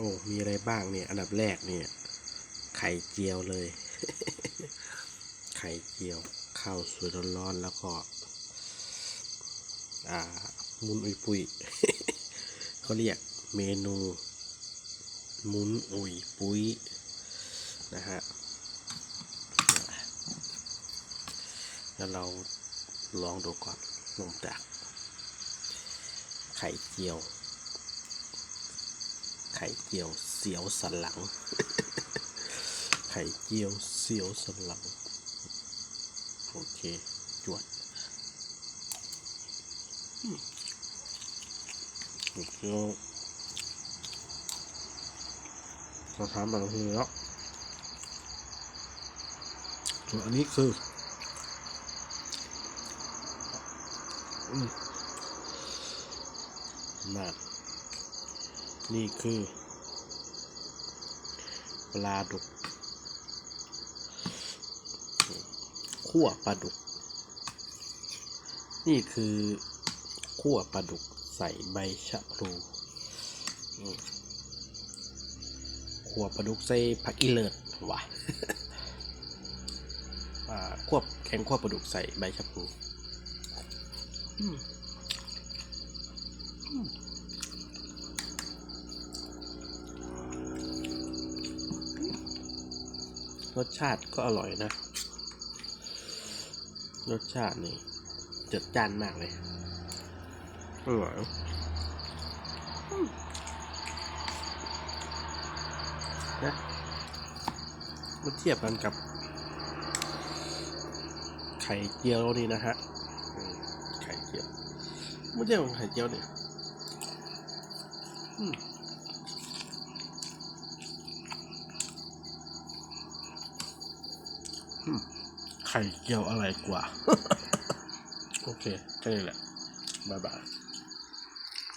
โอ้ มีอะไรบ้างเนี่ย อันดับแรกเนี่ย ไข่เจียวเลย ไข่เจียว ข้าวสวยร้อนๆ แล้วก็ อ่า มุนอุยปุยเขาเรียกเมนู มุนอุยปุยนะฮะ แล้วเราลองดูก่อนลงจากไข่เจียว ไข่เจียวเสียวสันหลัง ไข่เจียวเสียวสันหลัง โอเค จวดอืมไข่เจียวเราทำบางทีแล้วส่วนอันนี้คืออืมนั่นนี่คือ ปลาดุกขั่วปลาดุก นี่คือขั่วปลาดุกใส่ใบชะพลูขั่วปลาดุกใส่ผักอีเลิศว่ะควบแกงขั่วปลาดุกใส่ใบชะพลู อืม รสชาติก็อร่อยนะ รสชาตินี่จัดจ้านมากเลยอร่อยนะมาเทียบกันกับ ไข่เจียวนี่นะฮะไข่เจียวไม่ใช่ของไข่เจียวเนี่ย อืม ไข่เจียวอะไรกว่า โอเคแค่นี้แหละ บ๊ายบาย